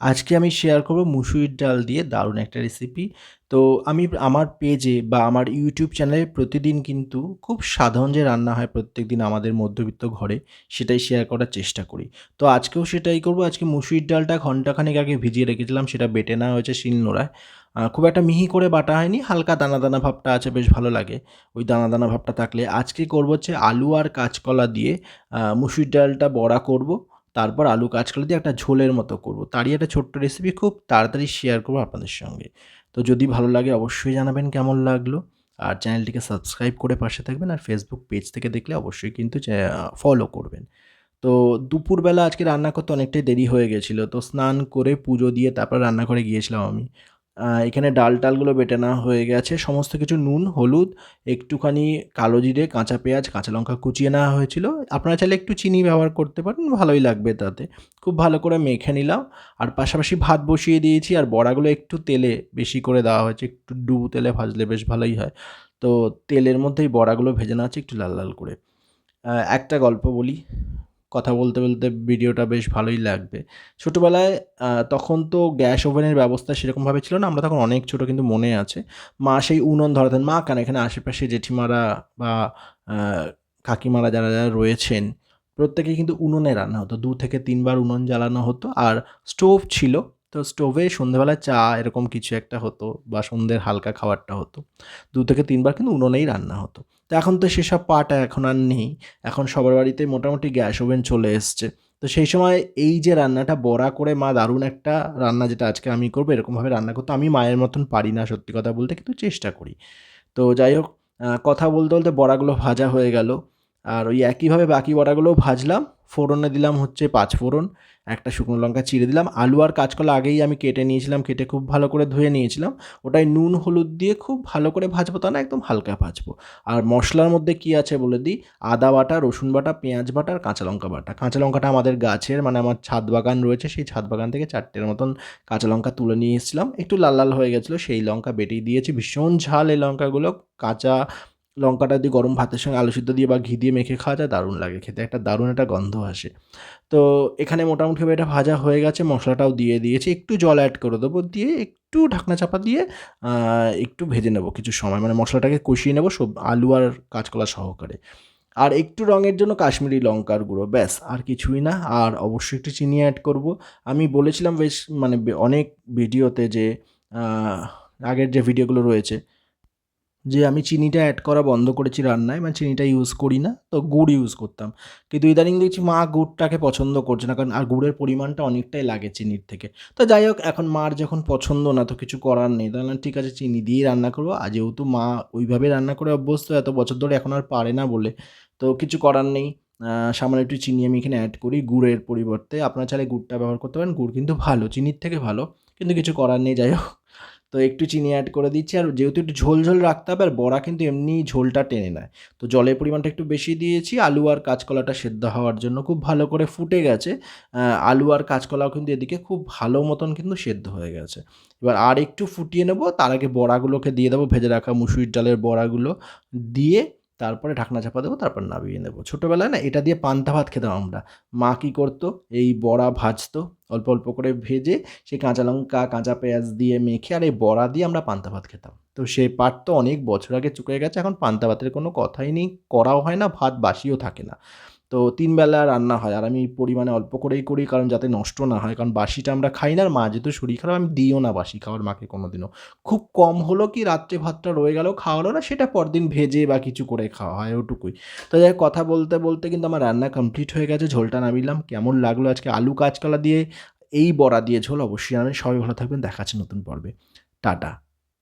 আজকে আমি শেয়ার করব মুসুরির ডাল দিয়ে দারুণ একটা রেসিপি তো আমি আমার পেজে বা আমার ইউটিউব চ্যানেলে প্রতিদিন কিন্তু খুব সাধারণ যে রান্না হয় প্রত্যেকদিন আমাদের মধ্যবিত্ত ঘরে সেটাই শেয়ার করার চেষ্টা করি। তো আজকেও সেটাই করব। আজকে মুসুরির ডালটা ঘন্টাখানেক আগে ভিজিয়ে রেখেছিলাম সেটা বেটে নেওয়া হয়েছে শিলনোড়ায় খুব একটা মিহি করে বাটা হয়নি হালকা দানা দানা ভাবটা আছে বেশ ভালো লাগে। ওই দানা দানা ভাবটা থাকলে আজকে করব হচ্ছে আলু আর কাঁচকলা দিয়ে আহ, মুসুরির ডালটা বড়া করব। তারপর আলু কাঁচকলা দিয়ে একটা ঝোলের মতো করব। তারই একটা ছোট্ট রেসিপি খুব তাড়াতাড়ি শেয়ার করব আপনাদের সঙ্গে। তো যদি ভালো লাগে অবশ্যই জানাবেন কেমন লাগল। আর চ্যানেলটিকে সাবস্ক্রাইব করে পাশে থাকবেন আর ফেসবুক পেজ থেকে দেখলে অবশ্যই কিন্তু ফলো করবেন। তো দুপুরবেলা আজকে রান্না করতে অনেকটাই দেরি হয়ে গেছিল। তো স্নান করে পুজো দিয়ে তারপর রান্নাঘরে গিয়েছিলাম আমি। এখানে ডাল টালগুলো বেটে নেওয়া হয়ে গেছে। সমস্ত কিছু নুন, হলুদ, একটুখানি কালো জিরে, কাঁচা পেঁয়াজ, কাঁচা লঙ্কা কুচিয়ে নেওয়া হয়েছিল। আপনারা চাইলে একটু চিনি ব্যবহার করতে পারেন, ভালোই লাগবে তাতে। খুব ভালো করে মেখে নিলাম। আর পাশাপাশি ভাত বসিয়ে দিয়েছি, আর বড়াগুলো একটু তেলে বেশি করে দেওয়া হয়েছে। একটু ডুবো তেলে ভাজলে বেশ ভালোই হয়। তো তেলের মধ্যেই বড়াগুলো ভেজে নেওয়া হচ্ছে একটু লাল লাল করে। একটা গল্প বলি। কথা বলতে বলতে ভিডিওটা বেশ ভালোই লাগবে। ছোটোবেলায় তখন তো গ্যাস ওভেনের ব্যবস্থা সেরকমভাবে ছিল না, আমরা তখন অনেক ছোটো কিন্তু মনে আছে। মা সেই উনুন ধরাতেন। মা কেন? এখানে আশেপাশে জেঠিমারা বা কাকিমারা যারা যারা রয়েছেন প্রত্যেকে কিন্তু উনুনে রান্না হতো। দু থেকে তিনবার উনুন জ্বালানো হতো। আর স্টোভ ছিল তো স্টোভে সন্ধ্যেবেলায় চা এরকম কিছু একটা হতো বা সন্ধ্যের হালকা খাবারটা হতো। দু থেকে তিনবার কিন্তু উনুনেই রান্না হতো। তো এখন তো সেসব পাটা এখন আর নেই। এখন সবার বাড়িতে মোটামুটি গ্যাস ওভেন চলে এসছে। তো সেই সময় এই যে রান্নাটা বড়া করে মা দারুণ একটা রান্না যেটা আজকে আমি করব, এরকমভাবে রান্না করতে আমি মায়ের মতন পারি না সত্যি কথা বলতে, কিন্তু চেষ্টা করি। তো যাই হোক কথা বলতে বলতে বড়াগুলো ভাজা হয়ে গেল। আর ওই একইভাবে বাকি বড়াগুলোও ভাজলাম। ফোড়নে দিলাম হচ্ছে পাঁচ ফোড়ন, একটা শুকনো লঙ্কা চিড়ে দিলাম। আলু আর কাঁচকলা আগেই আমি কেটে নিয়েছিলাম, কেটে খুব ভালো করে ধুয়ে নিয়েছিলাম। ওটাই নুন, হলুদ দিয়ে খুব ভালো করে ভাজবো তা না, একদম হালকা ভাজবো। আর মশলার মধ্যে কি আছে বলে দিই? আদা বাটা, রসুন বাটা, পেঁয়াজ বাটা আর কাঁচা লঙ্কা বাটা। কাঁচা লঙ্কাটা আমাদের গাছের মানে আমার ছাদ বাগান রয়েছে, সেই ছাদ বাগান থেকে চারটের মতন কাঁচা লঙ্কা তুলে নিয়ে এসেছিলাম। একটু লাল লাল হয়ে গেছিল, সেই লঙ্কা বেটেই দিয়েছি। ভীষণ ঝাল এই লঙ্কাগুলো, কাঁচা লঙ্কাটা দিয়ে গরম ভাতের সঙ্গে আলু সিদ্ধ দিয়ে বা ঘি দিয়ে মেখে খাওয়া যায়, দারুণ লাগে খেতে। একটা দারুণ একটা গন্ধ আসে। তো এখানে মোটামুটিভাবে এটা ভাজা হয়ে গেছে, মশলাটাও দিয়ে দিয়েছি। একটু জল অ্যাড করে দেবো, দিয়ে একটু ঢাকনা চাপা দিয়ে একটু ভেজে নেব কিছু সময়। মানে মশলাটাকে কষিয়ে নেব সব আলু আর কাঁচকলা সহকারে। আর একটু রঙের জন্য কাশ্মীরি লঙ্কার গুঁড়ো, ব্যাস, আর কিছুই না। আর অবশ্যই একটু চিনি অ্যাড করব। আমি বলেছিলাম বেশ মানে অনেক ভিডিওতে যে আগের যে ভিডিওগুলো রয়েছে যে আমি চিনিটা অ্যাড করা বন্ধ করেছি রান্নায় মানে চিনিটা ইউজ করি না, তো গুড় ইউজ করতাম। কিন্তু ইদানিং দেখছি মা গুড়টাকে পছন্দ করছে না, কারণ আর গুড়ের পরিমাণটা অনেকটাই লাগে চিনির থেকে। তো যাই হোক, এখন মার যখন পছন্দ না, তো কিছু করার নেই। তাহলে ঠিক আছে, চিনি দিয়েই রান্না করব। আর যেহেতু মা ওইভাবে রান্না করে অভ্যস্ত, এত বছর ধরে এখন আর পারে না বলে, তো কিছু করার নেই। সামান্য একটু চিনি আমি এখানে অ্যাড করি গুড়ের পরিবর্তে। আপনারা চাইলে গুড়টা ব্যবহার করতে পারেন, গুড় কিন্তু ভালো, চিনির থেকে ভালো, কিন্তু কিছু করার নেই, যাই হোক। তো একটু চিনি অ্যাড করে দিচ্ছি। আর যেহেতু একটু ঝোল ঝোল রাখতে হবে, আর বড়া কিন্তু এমনি ঝোলটা টেনে নেয়। তো জলের পরিমাণটা একটু বেশি দিয়েছি। আলু আর কাঁচকলাটা সেদ্ধ হওয়ার জন্য খুব ভালো করে ফুটে গেছে। আলু আর কাঁচকলাও কিন্তু এদিকে খুব ভালো মতন কিন্তু সেদ্ধ হয়ে গেছে। এবার আর একটু ফুটিয়ে নেব। তার আগে বড়াগুলোকে দিয়ে দেবো। ভেজে রাখা মুসুরির ডালের বড়াগুলো দিয়ে তারপরে ঢাকনা চাপা দেবো, তারপর নামিয়ে নেব। ছোটোবেলায় না এটা দিয়ে পান্তা ভাত খেতাম আমরা। মা কী করতো? এই বড়া ভাজতো, অল্প অল্প করে ভেজে সেই কাঁচা লঙ্কা, কাঁচা পেঁয়াজ দিয়ে মেখে আর এই বড়া দিয়ে আমরা পান্তা ভাত খেতাম। তো সেই পাট তো অনেক বছর আগে চুকে গেছে, এখন পান্তা ভাতের কোনো কথাই নেই, করাও হয় না, ভাত বাসিও থাকে না। তো তিন বেলা রান্না হয়। আর আমি পরিমাণে অল্প করেই করি কারণ যাতে নষ্ট না হয়। কারণ বাসিটা আমরা খাই না, আর মা যেহেতু শরীর খারাপ আমি দিও না বাসি খাওয়ার মাকে কোনো দিনও খুব কম হলো কি রাত্রে ভাতটা রয়ে গেল, খাওয়া হলো না, সেটা পরদিন ভেজে বা কিছু করে খাওয়া হয় ওটুকুই। তো যাই কথা বলতে বলতে কিন্তু আমার রান্না কমপ্লিট হয়ে গেছে, ঝোলটা নামিলাম। কেমন লাগল আজকে আলু কাঁচকলা দিয়ে? এই বড়া দিয়ে ঝোল অবশ্যই আমি সবাই ভালো থাকবেন দেখাচ্ছে নতুন পর্বে। টাটা।